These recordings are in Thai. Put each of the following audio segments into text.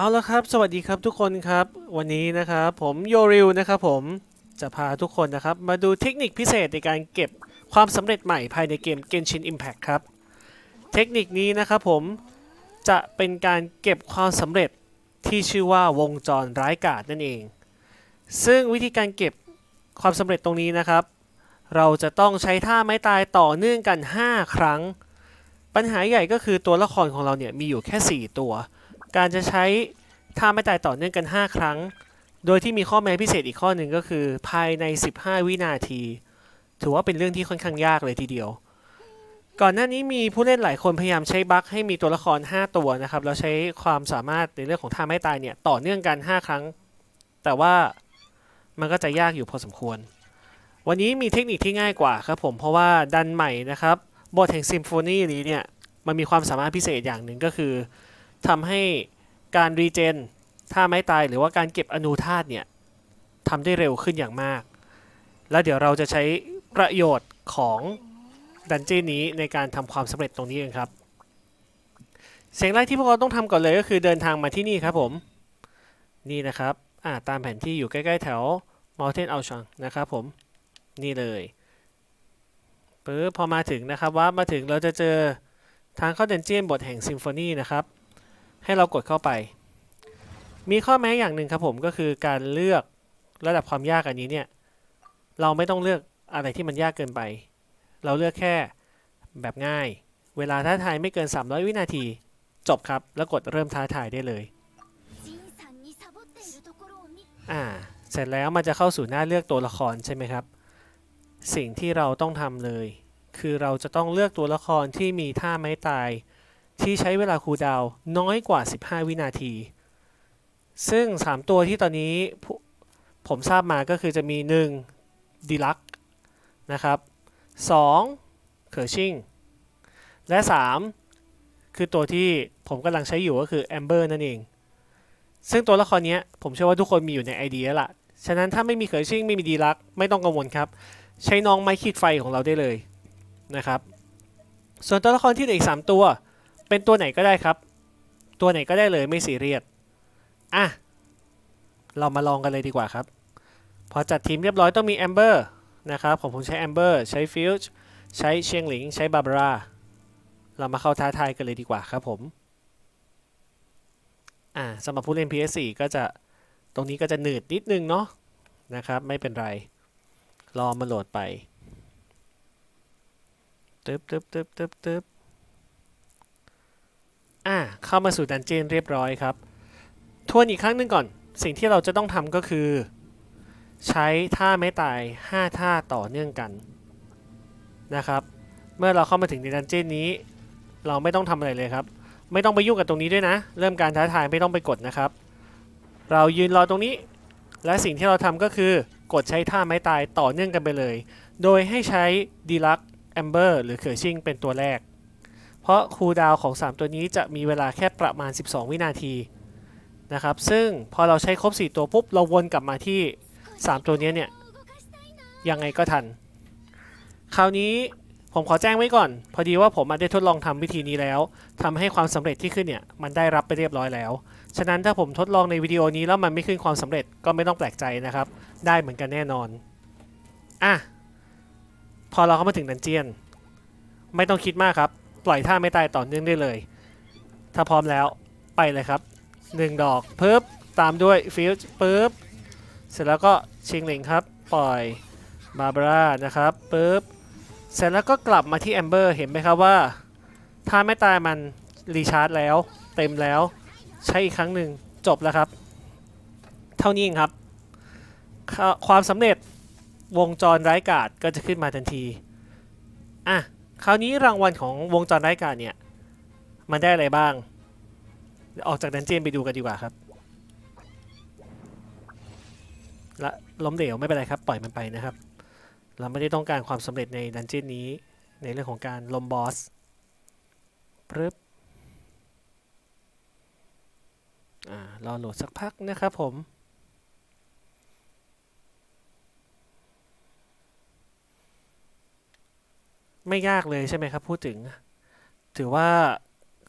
เอาละครับ สวัสดีครับทุกคนครับ วันนี้นะครับผมโยริวนะครับผมจะพาทุกคนนะครับ มาดูเทคนิคพิเศษในการเก็บความสำเร็จใหม่ภายในเกม Genshin Impact ครับ เทคนิคนี้นะครับผมจะเป็นการเก็บความสำเร็จที่ชื่อว่าวงจรร้ายกาจนั่นเอง ซึ่งวิธีการเก็บความสำเร็จตรงนี้นะครับ เราจะต้องใช้ท่าไม้ตายต่อเนื่องกัน 5 ครั้ง ปัญหาใหญ่ก็คือตัวละครของเราเนี่ยมีอยู่แค่ 4 ตัว การจะใช้ท่าไม่ตายต่อเนื่องกัน 5 ครั้ง โดยที่มีข้อแม้พิเศษอีกข้อหนึ่งก็คือ ภายใน 15 วินาที ถือว่าเป็นเรื่องที่ค่อนข้างยากเลยทีเดียว ก่อนหน้านี้มีผู้เล่นหลายคนพยายามใช้บั๊กให้มีตัวละคร 5 ตัวนะครับแล้วใช้ความสามารถในเรื่องของท่าไม่ตายเนี่ยต่อเนื่องกัน 5 ครั้ง แต่ว่ามันก็จะยากอยู่พอสมควร วันนี้มีเทคนิคที่ง่ายกว่าครับผมเพราะว่าดันใหม่นะครับบทแห่งซิมโฟนีนี้เนี่ยมันมีความสามารถพิเศษอย่างหนึ่งก็คือ ทำให้การรีเจนท่าไม้ตายหรือว่าการเก็บอนูธาตุเนี่ยทำได้เร็วขึ้นอย่างมาก แล้วเดี๋ยวเราจะใช้ประโยชน์ของดันเจี้นนี้ในการทำความสำเร็จตรงนี้กันครับ เสียงแรกที่พวกเราต้องทำก่อนเลยก็คือเดินทางมาที่นี่ครับผม นี่นะครับอ่าตามแผนที่อยู่ใกล้ ๆ แถว Mountain o u t r a n นะครับผม นี่เลยปึ๊บพอมาถึงนะครับว่ามาถึงเราจะเจอทางเข้าเดนเจียนบทแห่งซิมโฟนีนะครับ ให้เรากดเข้าไป มีข้อแม้อย่างหนึ่งครับผมก็คือการเลือกระดับความยากอันนี้เนี่ย เราไม่ต้องเลือกอะไรที่มันยากเกินไป เราเลือกแค่แบบง่าย เวลาท้าทายไม่เกิน 300 วินาที จบครับ แล้วกดเริ่มท้าทายได้เลยอ่าเสร็จแล้วมันจะเข้าสู่หน้าเลือกตัวละครใช่ไหมครับ สิ่งที่เราต้องทำเลย คือเราจะต้องเลือกตัวละครที่มีท่าไม้ตาย ที่ใช้เวลาคูลดาวน์น้อยกว่า 15 วินาที ซึ่ง 3 ตัวที่ตอนนี้ผมทราบมาก็คือจะมี 1. ดีลักนะครับ 2. เคอร์ชิงและ 3 คือตัวที่ผมกำลังใช้อยู่ก็คือแอมเบอร์นั่นเอง ซึ่งตัวละครนี้ผมเชื่อว่าทุกคนมีอยู่ในไอเดียละฉะนั้นถ้าไม่มีเคอร์ชิงไม่มีดีลักไม่ต้องกังวลครับ ใช้น้องไม้ขีดไฟของเราได้เลยนะครับ ส่วนตัวละครที่เหลืออีก 3 ตัว เป็นตัวไหนก็ได้ครับ ตัวไหนก็ได้เลยไม่ซีเรียสอะ เรามาลองกันเลยดีกว่าครับ พอจัดทีมเรียบร้อยต้องมีแอมเบอร์นะครับผมผมใช้แอมเบอร์ใช้ฟิลช์ใช้เชียงหลิง ใช้บาบาร่าเรามาเข้าท้าทายกันเลยดีกว่าครับผม อ่าสำหรับผู้เล่น PS4 ก็จะตรงนี้ก็จะหนืดนิดนึงเนาะนะครับ ไม่เป็นไร รอมาโหลดไปตึ๊บตึ๊บตึ๊บตึ๊บตึ๊บ เข้ามาสู่ดันเจียนเรียบร้อยครับ ทวนอีกครั้งหนึ่งก่อน สิ่งที่เราจะต้องทำก็คือ ใช้ท่าไม้ตาย 5 ท่าต่อเนื่องกันนะครับ เมื่อเราเข้ามาถึงในดันเจียนนี้ เราไม่ต้องทำอะไรเลยครับ ไม่ต้องไปยุ่งกับตรงนี้ด้วยนะ เริ่มการท้าทายไม่ต้องไปกดนะครับ เรายืนรอตรงนี้ และสิ่งที่เราทำก็คือกดใช้ท่าไม้ตายต่อเนื่องกันไปเลย โดยให้ใช้ดีลักแอมเบอร์หรือเคอร์ชิงเป็นตัวแรก พราะคูดาวของ 3 ตัวนี้จะมีเวลาแค่ประมาณ 12 วินาทีนะครับ ซึ่งพอเราใช้ครบ 4 ตัวปุ๊บ เราวนกลับมาที่ 3 ตัวนี้เนี่ย ยังไงก็ทัน คราวนี้ผมขอแจ้งไว้ก่อน พอดีว่าผมมาได้ทดลองทำวิธีนี้แล้วทำให้ความสำเร็จที่ขึ้นเนี่ย มันได้รับไปเรียบร้อยแล้ว ฉะนั้นถ้าผมทดลองในวิดีโอนี้แล้วมันไม่ขึ้นความสำเร็จก็ไม่ต้องแปลกใจนะครับ ได้เหมือนกันแน่นอน อะ พอเราเข้ามาถึงดันเจียน ไม่ต้องคิดมากครับ ปล่อยท่าไม่ตายต่อเนื่องได้เลย ถ้าพร้อมแล้วไปเลยครับหนึ่งดอกปึ๊บตามด้วยฟิลปึ๊บเสร็จแล้วก็ชิงหลิงครับ ปล่อยบาบาร่านะครับปึ๊บเสร็จแล้วก็กลับมาที่แอมเบอร์เห็นไหมครับว่าท่าไม่ตายมันรีชาร์จแล้ว เต็มแล้วใช้อีกครั้งหนึ่งจบแล้วครับ เท่านี้เองครับค่าความสำเร็จวงจรไร้กาดก็จะขึ้นมาทันที อะ คราวนี้รางวัลของวงจรไร้กาดเนี่ย มันได้อะไรบ้าง ออกจากดันเจียนไปดูกันดีกว่าครับและล้มเหลวไม่เป็นไรครับ ปล่อยมันไปนะครับ เราไม่ได้ต้องการความสำเร็จในดันเจียนนี้ ในเรื่องของการล้มบอสปึ๊บอ่ารอโหลดสักพักนะครับผม ไม่ยากเลยใช่ไหมครับ พูดถึง ถือว่า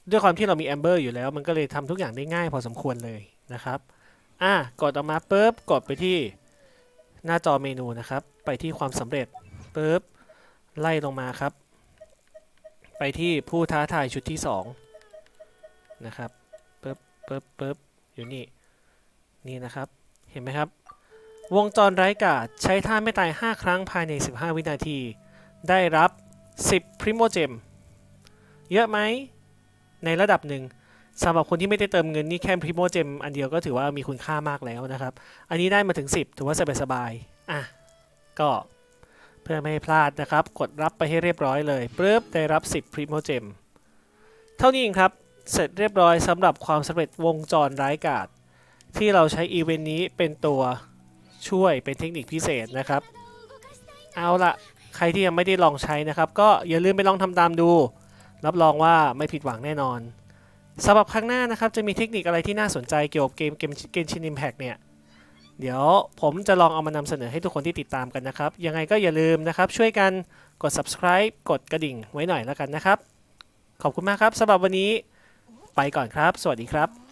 ด้วยความที่เรามีแอมเบอร์อยู่แล้ว มันก็เลยทำทุกอย่างได้ง่ายพอสมควรเลยนะครับอะกดออกมาปุ๊บกดไปที่หน้าจอเมนูนะครับ ไปที่ความสำเร็จปุ๊บไล่ลงมาครับ ไปที่ผู้ท้าทายชุดที่ 2 นะครับปุ๊บปุ๊บปุ๊บอยู่นี่ นี่นะครับ เห็นไหมครับ วงจรไร้กาดใช้ท่าไม่ตาย 5 ครั้งภายใน 15 วินาที ได้รับ 10 Primo Gem เยอะไหม ในระดับหนึ่งสำหรับคนที่ไม่ได้เติมเงินนี่แค่ Primo Gem อันเดียวก็ถือว่ามีคุณค่ามากแล้วนะครับ อันนี้ได้มาถึง 10 ถือว่าสบายๆอะ ก็เพื่อไม่ให้พลาดนะครับ กดรับไปให้เรียบร้อยเลยปึ๊บได้รับ 10 Primo Gem เท่านี้เองครับ เสร็จเรียบร้อยสำหรับความสำเร็จวงจรร้ายกาดที่เราใช้อีเวนต์นี้เป็นตัวช่วยเป็นเทคนิคพิเศษนะครับ เอาละ ใครที่ยังไม่ได้ลองใช้นะครับ ก็อย่าลืมไปลองทำตามดู รับรองว่าไม่ผิดหวังแน่นอนสำหรับครั้งหน้านะครับจะมีเทคนิคอะไรที่น่าสนใจเกี่ยวกับเกมเกมเกมชินอิมแพกเนี่ยเดี๋ยวผมจะลองเอามานำเสนอให้ทุกคนที่ติดตามกันนะครับ ยังไงก็อย่าลืมนะครับ ช่วยกันกด subscribe กดกระดิ่งไว้หน่อยแล้วกันนะครับ ขอบคุณมากครับสำหรับวันนี้ ไปก่อนครับ สวัสดีครับ